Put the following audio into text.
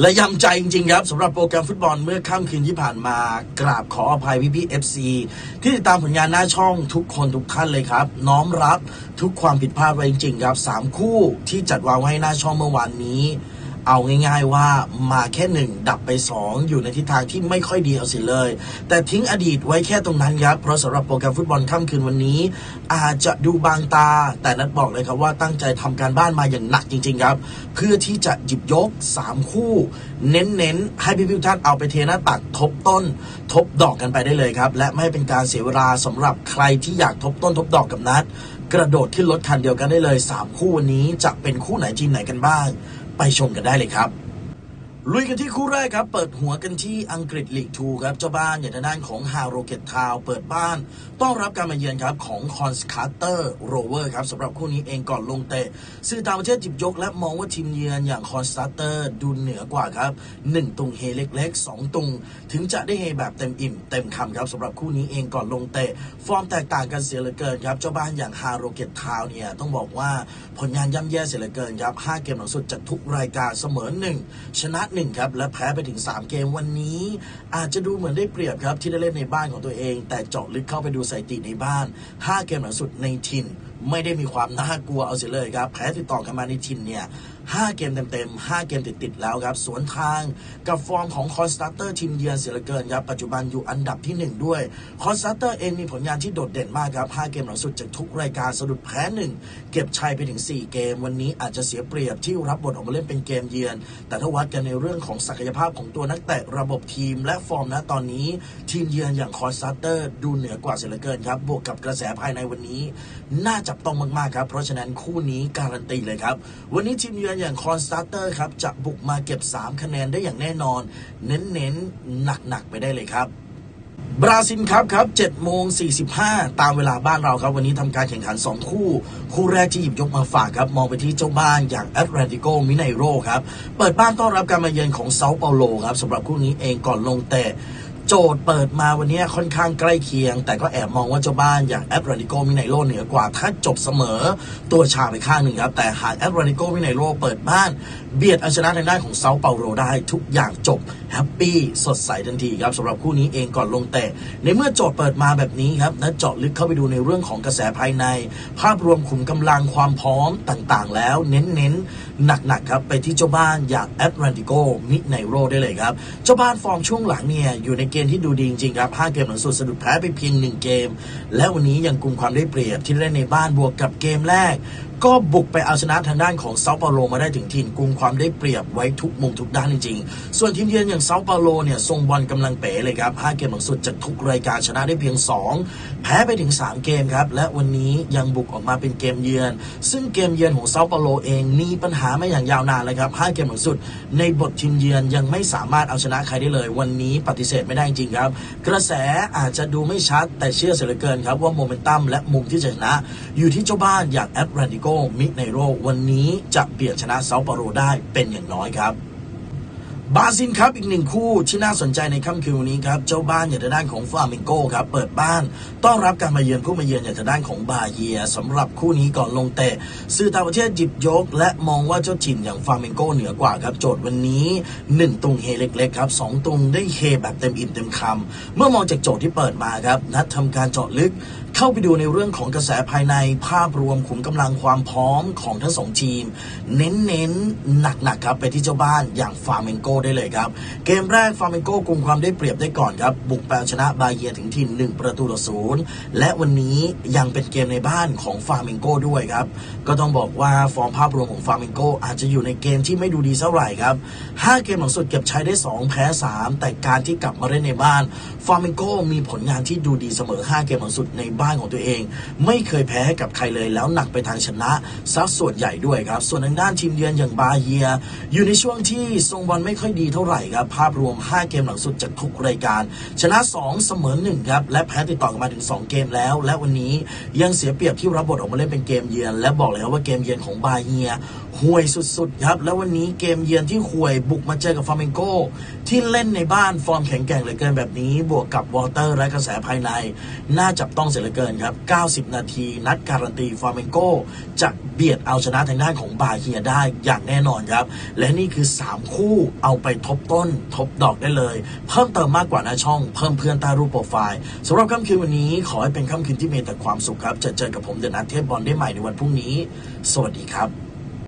และย้ำใจจริงๆครับสำหรับโปรแกรมฟุตบอลเมื่อค่ำคืนที่ผ่านมากราบขออภัยพี่พี่เอฟซีที่ติดตามผลงานหน้าช่องทุกคนทุกท่านเลยครับ น้อมรับทุกความผิดพลาดไว้จริงๆครับสามคู่ที่จัดวางไว้หน้าช่องเมื่อวานนี้ เอาง่าย ๆว่ามาแค่หนึ่งดับไปสองอยู่ในทิศทางที่ไม่ค่อยดีเอาสิเลย แต่ทิ้งอดีตไว้แค่ตรงนั้นครับเพราะสำหรับโปรแกรมฟุตบอลค่ำคืนวันนี้ อาจจะดูบางตา แต่นัดบอกเลยครับว่าตั้งใจทำการบ้านมาอย่างหนักจริง ๆ ครับ เพื่อที่จะหยิบยก 3 คู่ เน้นๆ ให้พี่ๆทุกท่านเอาไปเทหน้าตักทบต้น ทบดอกกันไปได้เลยครับ และไม่เป็นการเสียเวลาสำหรับใครที่อยากทบต้นทบดอกกับนัดกระโดดขึ้นรถคันเดียวกันได้เลย 3 คู่วันนี้จะเป็นคู่ไหนทีมไหนกันบ้าง ไปชมกันได้เลยครับ ลุยกันที่คู่แรกครับ เปิดหัวกันที่อังกฤษลีกทูครับ เจ้าบ้านอย่างทางด้านของฮาโรเกตทาวเปิดบ้าน ต้อนรับการมาเยือนครับของคอนสคาร์เตอร์โรเวอร์ครับสำหรับคู่นี้เองก่อนลงเตะสื่อต่างประเทศจิบยก และมองว่าทีมเยือนอย่างคอนสคาร์เตอร์ดูเหนือกว่าครับ 1 ตุงเฮเล็กๆ 2 ตุง ถึงจะได้เฮแบบเต็มอิ่มเต็มคำครับสำหรับคู่นี้เองก่อนลงเตะฟอร์มแตกต่างกันเสียเหลือเกินครับเจ้าบ้านอย่างฮาโรเกตทาวเนี่ยต้องบอกว่าผลงานย่ำแย่เสียเหลือเกินครับห้าเกมหลังสุดจากทุกรายการเสมอหนึ่งชนะหนึ่งครับและแพ้ไปถึง 3 เกมวันนี้ อาจจะดูเหมือนได้เปรียบครับที่ได้เล่นในบ้านของตัวเอง แต่เจาะลึกเข้าไปดูสถิติในบ้าน 5 เกมหลังสุดในถิ่น ไม่ได้มีความน่ากลัวเอาเสียเลยครับแพ้ติดต่อกันมาในถิ่นเนี่ย5เกมเต็มๆ 5 เกมติดๆ แล้วครับ สวนทางกับฟอร์มของคอสตาเตอร์ทีมเยือนเสียเหลือเกินครับ ปัจจุบันอยู่อันดับที่ 1 ด้วย คอสตาเตอร์เองมีผลงานที่โดดเด่นมากครับ 5 เกมหลังสุดจากทุกรายการสะดุดแพ้ 1 เก็บชัยไปถึง 4 เกม วันนี้อาจจะเสียเปรียบที่รับบทออกมาเล่นเป็นเกมเยือน แต่ถ้าวัดกันในเรื่องของศักยภาพของตัวนักเตะระบบทีม และฟอร์มนะตอนนี้ ทีมเยือนอย่างคอสตาเตอร์ดูเหนือกว่าเสียเหลือเกินครับ บวกกับกระแสภายในวันนี้ น่าจับต้องมากๆครับ เพราะฉะนั้นคู่นี้การันตีเลยครับ วันนี้ทีมเยือนอย่างคอนสตาร์เตอร์ครับจะบุกมาเก็บ 3 คะแนนได้อย่างแน่นอน เน้นๆ หนักๆ ไปได้เลยครับบราซิลครับครับ7โมง45 ตามเวลาบ้านเราครับ วันนี้ทำการแข่งขัน 2 คู่ คู่แรกที่หยิบยกมาฝากครับ มองไปที่เจ้าบ้านอย่างแอตเลติโกมิไนโรครับ เปิดบ้านต้อนรับการมาเยือนของเซาเปาโลครับสำหรับคู่นี้เองก่อนลงเตะ โจทย์เปิดมาวันนี้ค่อนข้างใกล้เคียง แต่ก็แอบมองว่าเจ้าบ้านอย่างแอตเลติโกมิไนโรเหนือกว่า ถ้าจบเสมอตัวชาไปข้างหนึ่งครับ แต่หากแอตเลติโกมิไนโรเปิดบ้าน เบียดเอาชนะทางด้านของเซาเปาโลได้ทุกอย่างจบแฮปปี้สดใสทันทีครับสำหรับคู่นี้เองก่อนลงเตะ ในเมื่อโจทย์เปิดมาแบบนี้ครับและเจาะลึกเข้าไปดูในเรื่องของกระแสภายใน ภาพรวมขุมกำลังความพร้อมต่างๆ แล้วเน้นๆ หนักๆครับไปที่เจ้าบ้านอย่างแอตแลนติโกมิไนโรได้เลยครับ เจ้าบ้านฟอร์มช่วงหลังเนี่ยอยู่ในเกณฑ์ที่ดูดีจริงๆครับ5เกมหลังสุดสะดุดแพ้ไปเพียง 1 เกม และวันนี้ยังกลุ่มความได้เปรียบที่เล่นในบ้านบวกกับเกมแรก ก็บุกไปเอาชนะทางด้านของเซาเปาโลมาได้ถึงถิ่นกุมความได้เปรียบไว้ทุกมุมทุกด้านจริงๆ ส่วนทีมเยือนอย่างเซาเปาโลเนี่ยทรงบอลกำลังเป๋เลยครับ 5 เกมหลังสุดจากทุกรายการชนะได้เพียง 2 แพ้ไปถึง 3 เกมครับ และวันนี้ยังบุกออกมาเป็นเกมเยือน ซึ่งเกมเยือนของเซาเปาโลเองมีปัญหามาอย่างยาวนานเลยครับ 5 เกมหลังสุด ในบททีมเยือนยังไม่สามารถเอาชนะใครได้เลย วันนี้ปฏิเสธไม่ได้จริงครับ กระแสอาจจะดูไม่ชัดแต่เชื่อเสียเหลือเกินครับว่าโมเมนตัมและมุมที่จะชนะ อยู่ที่เจ้าบ้านอย่างแอตแลนติโกมิไนโรวันนี้จะเบียดชนะเซาเปโลได้เป็นอย่างน้อยครับบาซิลครับอีกหนึ่งคู่ที่น่าสนใจในค่ำคืนวันนี้ครับ เจ้าบ้านอย่างทางด้านของฟลาเมงโกครับ เปิดบ้านต้อนรับการมาเยือนผู้มาเยือนอย่างทางด้านของบาเยียสำหรับคู่นี้ก่อนลงเตะสื่อต่างประเทศหยิบยก และมองว่าเจ้าถิ่นอย่างฟลาเมงโกเหนือกว่าครับ โจทย์วันนี้ 1 ตุงเฮเล็กๆครับสองตุงได้เฮแบบเต็มอิ่มเต็มคำเมื่อมองจากโจทย์ที่เปิดมาครับนัดทำการเจาะลึก เข้าไปดูในเรื่องของกระแสภายในภาพรวมขุมกำลังความพร้อมของทั้งสองทีม เน้นๆหนักๆครับไปที่เจ้าบ้านอย่างฟาร์เมงโกได้เลยครับ เกมแรกฟาร์เมงโกกลุ่มความได้เปรียบได้ก่อนครับ บุกแปลชนะบาเยียถึงทีม1ประตูต่อศูนย์และวันนี้ยังเป็นเกมในบ้านของฟาร์เมงโกด้วยครับ ก็ต้องบอกว่าฟอร์มภาพรวมของฟาร์เมงโกอาจจะอยู่ในเกมที่ไม่ดูดีเท่าไหร่ครับ5เกมหลังสุดเก็บใช้ได้ 2 แพ้ 3 แต่การที่กลับมาเล่นในบ้านฟาร์เมงโกมีผลงานที่ดูดีเสมอ 5 เกมหลังสุดในบ้านของตัวเอง ไม่เคยแพ้กับใครเลยแล้วหนักไปทางชนะซัส่วนใหญ่ด้วยครับ ส่วนทางด้านทีมเยือนอย่างบาเยีย อยู่ในช่วงที่ทรงบอลไม่ค่อยดีเท่าไหร่ครับ ภาพรวม 5 เกมหลังสุดจากทุกรายการ ชนะ 2 เสมอ1ครับและแพ้ติดต่อกันมาถึง 2 เกมแล้ว และวันนี้ยังเสียเปรียบที่รับบทออกมาเล่นเป็นเกมเยือน และบอกเลยครับว่าเกมเยือนของบาเยียห่วยสุดๆครับแล้ววันนี้เกมเยือนที่ห่วยบุกมาเจอกับฟลาเมงโกที่เล่นในบ้านฟอร์มแข็งแกร่งเหลือเกินแบบนี้ บวกกับวอเตอร์และกระแสภายใน น่าจับต้องเสียเหลือเกินกินครับ 90 นาที นัดการันตีฟอร์เมงโกจะเบียดเอาชนะทางด้านของบาเฮียได้อย่างแน่นอนครับ และนี่คือ 3 คู่เอาไปทบต้น ทบดอกได้เลย เพิ่มเติมมากกว่าหน้าช่อง เพิ่มเพื่อนใต้รูปโปรไฟล์สำหรับค่ำคืนวันนี้ ขอให้เป็นค่ำคืนที่มีแต่ความสุขครับจะเจอกับผมเดอะนัทเทพบอลได้ใหม่ในวันพรุ่งนี้ สวัสดีครับ